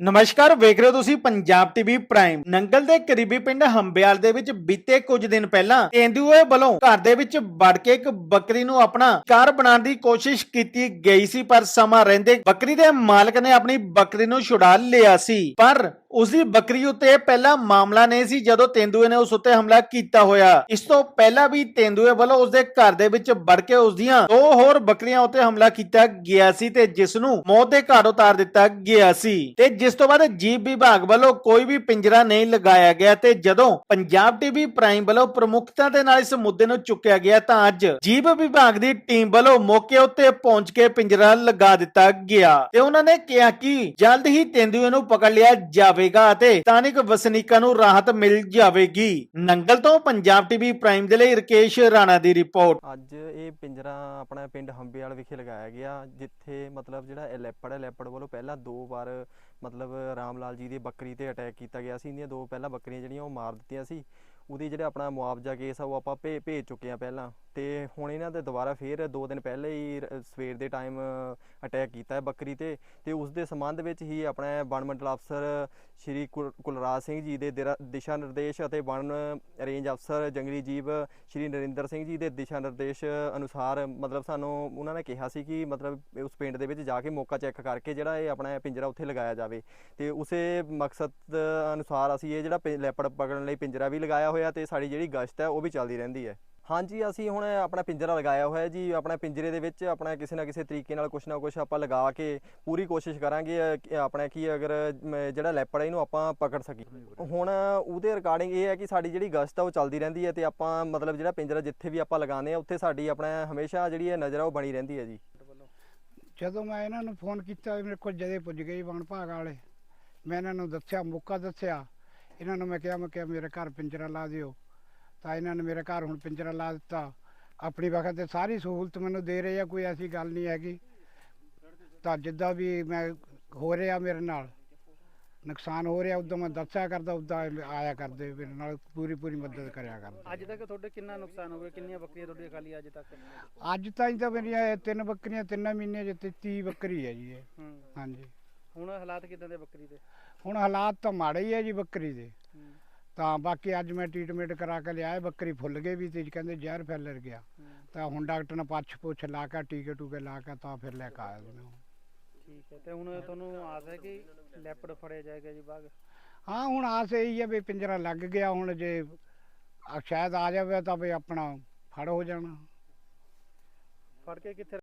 ਨਮਸਕਾਰ, ਵੇਖ ਰਹੇ ਹੋ ਤੁਸੀਂ ਪੰਜਾਬ ਟੀਵੀ ਪ੍ਰਾਈਮ। ਨੰਗਲ ਦੇ ਕਰੀਬੀ ਪਿੰਡ ਹੰਬਿਆਲ ਦੇ ਵਿੱਚ ਬੀਤੇ ਕੁਝ ਦਿਨ ਪਹਿਲਾਂ ਤੇਂਦੂਏ ਵੱਲੋਂ ਘਰ ਦੇ ਵਿੱਚ ਵੜ ਕੇ ਇੱਕ ਬੱਕਰੀ ਨੂੰ ਆਪਣਾ ਕਾਰ ਬਣਾਉਣ ਦੀ ਕੋਸ਼ਿਸ਼ ਕੀਤੀ ਗਈ ਸੀ, ਪਰ ਸਮਾਂ ਰਹਿੰਦੇ ਬੱਕਰੀ ਦੇ ਮਾਲਕ ਨੇ ਆਪਣੀ ਬੱਕਰੀ ਨੂੰ ਛੁਡਾ ਲਿਆ ਸੀ। ਪਰ ਉਸ ਦੀ ਬੱਕਰੀ ਉੱਤੇ ਪਹਿਲਾ ਮਾਮਲਾ ਨਹੀਂ ਸੀ ਜਦੋਂ ਤੇਂਦੂਏ ਨੇ ਉਸ ਉੱਤੇ ਹਮਲਾ ਕੀਤਾ ਹੋਇਆ। ਇਸ ਤੋਂ ਪਹਿਲਾਂ ਵੀ ਤੇਂਦੂਏ ਵੱਲੋਂ ਉਸ ਦੇ ਘਰ ਦੇ ਵਿੱਚ ਵੜ ਕੇ ਉਸ ਦੀਆਂ ਦੋ ਹੋਰ ਬੱਕਰੀਆਂ ਉੱਤੇ ਹਮਲਾ ਕੀਤਾ ਗਿਆ ਸੀ ਤੇ ਜਿਸ ਨੂੰ ਮੌਤ ਦੇ ਘਰ ਉਤਾਰ ਦਿੱਤਾ ਗਿਆ ਸੀ। ਤੇ ਜਿਸ ਤੋਂ ਬਾਅਦ ਜੀਵ ਵਿਭਾਗ ਵੱਲੋਂ ਕੋਈ ਵੀ ਪਿੰਜਰਾ ਨਹੀਂ ਲਗਾਇਆ ਗਿਆ ਤੇ ਜਦੋਂ ਪੰਜਾਬ ਟੀਵੀ ਪ੍ਰਾਈਮ ਵੱਲੋਂ ਪ੍ਰਮੁੱਖਤਾ ਦੇ ਨਾਲ ਇਸ ਮੁੱਦੇ ਨੂੰ ਚੁੱਕਿਆ ਗਿਆ ਤਾਂ ਅੱਜ ਜੀਵ ਵਿਭਾਗ ਦੀ ਟੀਮ ਵੱਲੋਂ ਮੌਕੇ ਉੱਤੇ ਪਹੁੰਚ ਕੇ ਪਿੰਜਰਾ ਲਗਾ ਦਿੱਤਾ ਗਿਆ। ਤੇ ਉਹਨਾਂ ਨੇ ਕਿਹਾ ਕਿ ਜਲਦ ਹੀ ਤੇਂਦੂਏ ਨੂੰ ਪਕੜ ਲਿਆ ਜਾਵੇ। ਜਾਵੇਗਾ ਅਤੇ ਸਥਾਨਿਕ ਵਸਨੀਕਾਂ ਨੂੰ ਰਾਹਤ ਮਿਲ ਜਾਵੇਗੀ। ਨੰਗਲ ਤੋਂ ਪੰਜਾਬ ਟੀਵੀ ਪ੍ਰਾਈਮ ਦੇ ਲਈ ਰਕੇਸ਼ ਰਾਣਾ ਦੀ ਰਿਪੋਰਟ। ਅੱਜ ਇਹ ਪਿੰਜਰਾ ਆਪਣਾ ਪਿੰਡ ਹੰਬੇਵਾਲ ਵਿਖੇ ਲਗਾਇਆ ਗਿਆ, ਜਿੱਥੇ ਮਤਲਬ ਜਿਹੜਾ ਲੈਪੜ ਹੈ, ਲੈਪੜ ਵੱਲੋਂ ਪਹਿਲਾਂ ਦੋ ਵਾਰ ਮਤਲਬ ਰਾਮ ਲਾਲ ਜੀ ਦੀ ਬੱਕਰੀ ਤੇ ਅਟੈਕ ਕੀਤਾ ਗਿਆ ਸੀ। ਇਹਦੀਆਂ ਦੋ ਪਹਿਲਾਂ ਬੱਕਰੀਆਂ ਜਿਹੜੀਆਂ ਉਹ ਮਾਰ ਦਿੱਤੀਆਂ ਸੀ। ਉਹਦੇ ਜਿਹੜਾ ਆਪਣਾ ਮੁਆਵਜ਼ਾ ਕੇਸ ਆ, ਉਹ ਆਪਾਂ ਭੇ- ਭੇਜ ਚੁੱਕੇ ਆ ਪਹਿਲਾਂ। ਤੇ ਹੁਣ ਇਹਨਾਂ ਦੇ ਦੁਬਾਰਾ ਫੇਰ ਦੋ ਦਿਨ ਪਹਿਲੇ ਹੀ ਰ- ਸਵੇਰ ਦੇ ਟਾਈਮ ਅਟੈਕ ਕੀਤਾ ਹੈ ਬੱਕਰੀ ਤੇ ਤੇ ਉਸ ਦੇ ਸੰਬੰਧ ਵਿੱਚ ਹੀ ਆਪਣਾ ਵਣ ਮੰਡਲ ਅਫਸਰ ਸ਼੍ਰੀ ਕੁਲ- ਕੁਲਰਾਜ ਸਿੰਘ ਜੀ ਦੇ ਦਿਰਾ- ਦਿਸ਼ਾ ਨਿਰਦੇਸ਼ ਅਤੇ ਵਣ ਰੇਂਜ ਅਫਸਰ ਜੰਗਲੀ ਜੀਵ ਸ਼੍ਰੀ ਨਰਿੰਦਰ ਸਿੰਘ ਜੀ ਦੇ ਦਿਸ਼ਾ ਨਿਰਦੇਸ਼ ਅਨੁਸਾਰ ਮਤਲਬ ਸਾਨੂੰ ਉਹਨਾਂ ਨੇ ਕਿਹਾ ਸੀ ਕਿ ਮਤਲਬ ਉਸ ਪਿੰਡ ਦੇ ਵਿੱਚ ਜਾ ਕੇ ਮੌਕਾ ਚੈੱਕ ਕਰਕੇ ਜਿਹੜਾ ਇਹ ਆਪਣਾ ਪਿੰਜਰਾ ਉੱਥੇ ਲਗਾਇਆ ਜਾਵੇ। ਤੇ ਉਸੇ ਮਕਸਦ ਅਨੁਸਾਰ ਅਸੀਂ ਇਹ ਜਿਹੜਾ ਪਿ- ਲੈਪੜ ਪਕੜਨ ਲਈ ਪਿੰਜਰਾ ਵੀ ਲਗਾਇਆ ਹੋਇਆ ਤੇ ਸਾਡੀ ਜਿਹੜੀ ਗਸ਼ਤ ਹੈ ਉਹ ਵੀ ਚੱਲਦੀ ਰਹਿੰਦੀ ਹੈ। ਹਾਂਜੀ ਅਸੀਂ ਹੁਣ ਆਪਣਾ ਪਿੰਜਰਾ ਲਗਾਇਆ ਹੋਇਆ ਜੀ। ਆਪਣਾ ਪਿੰਜਰੇ ਦੇ ਵਿੱਚ ਆਪਣਾ ਕਿਸੇ ਨਾ ਕਿਸੇ ਤਰੀਕੇ ਨਾਲ ਕੁਛ ਨਾ ਕੁਛ ਆਪਾਂ ਲਗਾ ਕੇ ਪੂਰੀ ਕੋਸ਼ਿਸ਼ ਕਰਾਂਗੇ ਅ, ਕਿ ਆਪਣਾ ਕੀ ਅਗਰ ਜਿਹੜਾ ਲੈਪੜ ਹੈ ਇਹਨੂੰ ਆਪਾਂ ਪਕੜ ਸਕੀਏ। ਹੁਣ ਉਹਦੇ ਰਿਗਾਰਡਿੰਗ ਇਹ ਹੈ ਕਿ ਸਾਡੀ ਜਿਹੜੀ ਗਸ਼ਤ ਆ ਉਹ ਚੱਲਦੀ ਰਹਿੰਦੀ ਹੈ ਤੇ ਆਪਾਂ ਮਤਲਬ ਜਿਹੜਾ ਪਿੰਜਰਾ ਜਿੱਥੇ ਵੀ ਆਪਾਂ ਲਗਾਉਂਦੇ ਆ ਉੱਥੇ ਸਾਡੀ ਆਪਣਾ ਹਮੇਸ਼ਾ ਜਿਹੜੀ ਹੈ ਨਜ਼ਰ ਆ ਉਹ ਬਣੀ ਰਹਿੰਦੀ ਹੈ ਜੀ। ਜਦੋਂ ਮੈਂ ਇਹਨਾਂ ਨੂੰ ਫੋਨ ਕੀਤਾ ਮੇਰੇ ਕੋਲ ਜਦੇ ਪੁੱਜ ਗਏ ਵਣ ਭਾਗ ਵਾਲੇ ਮੈਂ ਇਹਨਾਂ ਨੂੰ ਦੱਸਿਆ ਮੌਕਾ ਦੱਸਿਆ। ਇਹਨਾਂ ਨੂੰ ਮੈਂ ਕਿਹਾ ਮੈਂ ਕਿਹਾ ਮੇਰੇ ਘਰ ਪਿੰਜਰਾ ਲਾ ਦਿਓ। ਤਾਂ ਇਹਨਾਂ ਨੇ ਮੇਰੇ ਘਰ ਹੁਣ ਪਿੰਜਰਾ ਲਾ ਦਿੱਤਾ। ਆਪਣੀ ਵਕਤ ਤੇ ਸਾਰੀ ਸਹੂਲਤ ਮੈਨੂੰ ਦੇ ਰਹੇ ਆ ਕੋਈ ਐਸੀ ਗੱਲ ਨਹੀਂ ਹੈਗੀ। ਤਾਂ ਜਿੱਦਾਂ ਵੀ ਮੈਂ ਹੋ ਰਿਹਾ ਮੇਰੇ ਨਾਲ ਨੁਕਸਾਨ ਹੋ ਰਿਹਾ ਉਦੋਂ ਮੈਂ ਦੱਸਿਆ ਕਰਦਾ ਉਦਾਂ ਆਇਆ ਕਰਦੇ ਮੇਰੇ ਨਾਲ ਪੂਰੀ ਪੂਰੀ ਮਦਦ ਕਰਿਆ ਕਰਦੇ। ਅੱਜ ਤੱਕ ਤੁਹਾਡੇ ਕਿੰਨਾ ਨੁਕਸਾਨ ਹੋ ਗਿਆ ਕਿੰਨੀਆਂ ਬੱਕਰੀਆਂ ਤੁਹਾਡੀਆਂ ਖਾਲੀ ਅੱਜ ਤੱਕ? ਅੱਜ ਤਾਈਂ ਤਾਂ ਮੇਰੀਆਂ ਇਹ ਤਿੰਨ ਬੱਕਰੀਆਂ ਤਿੰਨ ਮਹੀਨੇ ਜਿੱਤੇ 30 ਬੱਕਰੀ ਹੈ ਜੀ ਇਹ। ਹਾਂਜੀ। ਹੁਣ ਹਾਲਾਤ ਕਿਦਾਂ ਦੇ ਬੱਕਰੀ ਦੇ? ਹੁਣ ਹਾਲਾਤ ਤਾਂ ਮਾੜੇ ਹੀ ਹੈ ਜੀ ਬੱਕਰੀ ਦੇ। ਤਾਂ ਬਾਕੀ ਅੱਜ ਮੈਂ ਟ੍ਰੀਟਮੈਂਟ ਕਰਾ ਕੇ ਲਿਆਇਆ ਬੱਕਰੀ ਫੁੱਲ ਗਈ ਵੀ ਤੇ ਕਹਿੰਦੇ ਜ਼ਹਿਰ ਫੈਲਰ ਗਿਆ। ਤਾਂ ਹੁਣ ਡਾਕਟਰ ਨੇ ਪੱਛ ਪੁੱਛ ਲਾ ਕੇ ਟੀਕੇ ਟੂਕੇ ਲਾ ਕੇ ਤਾਂ ਫਿਰ ਲੈ ਕੇ ਆਇਆ ਜੀ ਮੈਂ ਠੀਕ ਹੈ ਤੇ ਹੁਣ ਤੁਹਾਨੂੰ ਆਸ ਹੈ ਕਿ ਲੈਪੜ ਫੜਿਆ ਜਾਏਗਾ ਜੀ ਬਾਗ? ਹਾਂ ਹੁਣ ਆਸ ਇਹੀ ਹੈ ਵੀ ਪਿੰਜਰਾ ਲੱਗ ਗਿਆ ਹੁਣ ਜੇ ਆ ਸ਼ਾਇਦ ਆ ਜਾਵੇ ਤਾਂ ਵੀ ਆਪਣਾ ਫੜ ਹੋ ਜਾਣਾ। ਫੜ ਕੇ ਕਿੱਥੇ